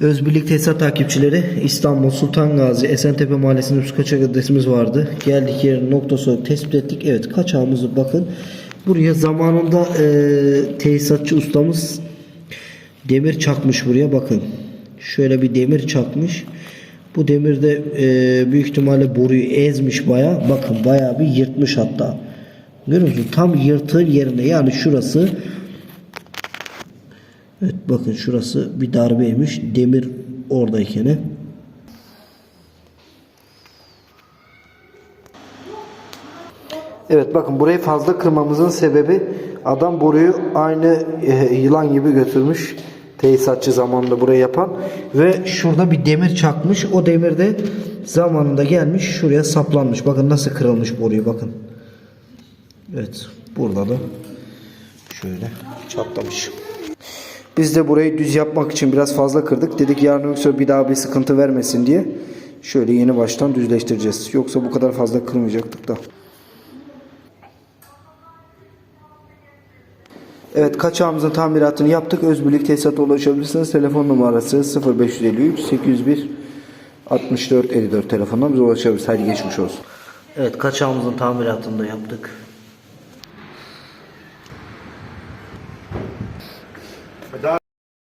Özbirlik Tesisat takipçileri İstanbul Sultan Gazi Esentepe Mahallesi'nde üst kaçak adresimiz vardı. Geldik yerin noktası tespit ettik. Evet kaçağımızı bakın. Buraya zamanında e, tesisatçı ustamız demir çakmış buraya bakın. Şöyle bir demir çakmış. Bu demirde e, büyük ihtimalle boruyu ezmiş baya. Bakın baya bir yırtmış hatta. Görüyor musun? Tam yırtığın yerinde yani şurası Evet bakın şurası bir darbeymiş. Demir oradayken. Evet bakın burayı fazla kırmamızın sebebi adam boruyu aynı e, yılan gibi götürmüş. Tesisatçı zamanında burayı yapan ve şurada bir demir çakmış. O demir de zamanında gelmiş şuraya saplanmış. Bakın nasıl kırılmış boruyu bakın. Evet burada da şöyle çatlamış. Biz de burayı düz yapmak için biraz fazla kırdık. Dedik yarın yoksa bir daha bir sıkıntı vermesin diye. Şöyle yeni baştan düzleştireceğiz. Yoksa bu kadar fazla kırmayacaktık da. Evet kaçağımızın tamiratını yaptık. Özbirlik tesisata ulaşabilirsiniz. Telefon numarası 0553 801 64 54 telefonuna bize ulaşabilirsiniz. Hadi geçmiş olsun. Evet kaçağımızın tamiratını da yaptık. બધા